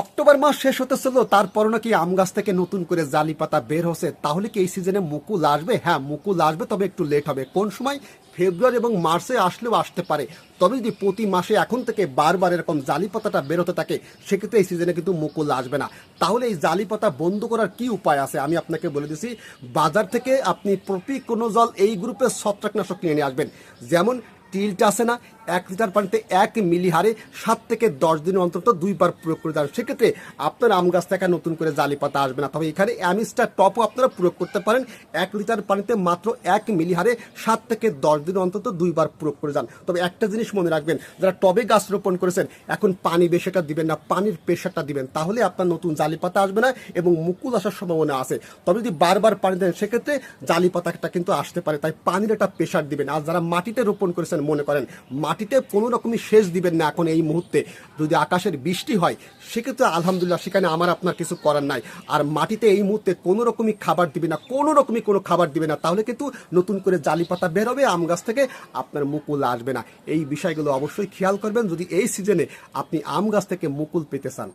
October মাস শেষ হতে চলল তারপর নাকি আম গাছ থেকে নতুন করে জালি পাতা বের হচ্ছে। তাহলে কি এই সিজনে মুকুল আসবে? হ্যাঁ মুকুল আসবে, তবে একটু লেট হবে। কোন সময়? ফেব্রুয়ারি এবং মার্চে আসলেও আসতে পারে। তবে যদি প্রতি মাসে এখন থেকে বারবার এরকম জালি পাতাটা বেরোতে থাকে, সেক্ষেত্রে এই সিজনে কিন্তু মুকুল আসবে না। তাহলে এই জালি পাতা বন্ধ করার কি উপায় আছে? আমি আপনাকে বলে দিছি, বাজার থেকে আপনি প্রতি কোনো জল এই গ্রুপের ছত্রাকনাশক নিয়ে নিয়ে আসবেন। যেমন টিলটা আসে না, এক লিটার পানিতে এক মিলি হারে সাত থেকে দশ দিন অন্তত দুইবার প্রয়োগ করে দেন সেক্ষেত্রে আপনার আম গাছ থেকে নতুন করে জালি পাতা আসবে না। তবে এখানে অ্যামিস্টার টপও আপনারা প্রয়োগ করতে পারেন। এক লিটার পানিতে মাত্র এক মিলি হারে সাত থেকে দশ দিন অন্তত দুইবার প্রয়োগ করে যান। তবে একটা জিনিস মনে রাখবেন, যারা টবে গাছ রোপণ করেছেন, এখন পানি বেশিটা দিবেন না, পানির প্রেশারটা দিবেন। তাহলে আপনার নতুন জালি পাতা আসবে না এবং মুকুল আসার সম্ভাবনা আছে। তবে যদি বারবার পানি দেন, সেক্ষেত্রে জালি পাতাটা কিন্তু আসতে পারে। তাই পানির একটা প্রেশার দিবেন। আর যারা মাটিতে রোপণ করেছেন মনে করেন, মাটিতে কোনো রকমই সেচ দিবেন না এখন এই মুহূর্তে। যদি আকাশের বৃষ্টি হয়, সেক্ষেত্রে আলহামদুলিল্লাহ সেখানে আমার আপনার কিছু করার নাই। আর মাটিতে এই মুহূর্তে কোনো রকমই খাবার দিবে না, কোনো রকমই কোনো খাবার দিবে না, তাহলে কিন্তু নতুন করে জালি পাতা বের হবে, আম গাছ থেকে আপনার মুকুল আসবে না। এই বিষয়গুলো অবশ্যই খেয়াল করবেন, যদি এই সিজনে আপনি আম গাছ থেকে মুকুল পেতে চান।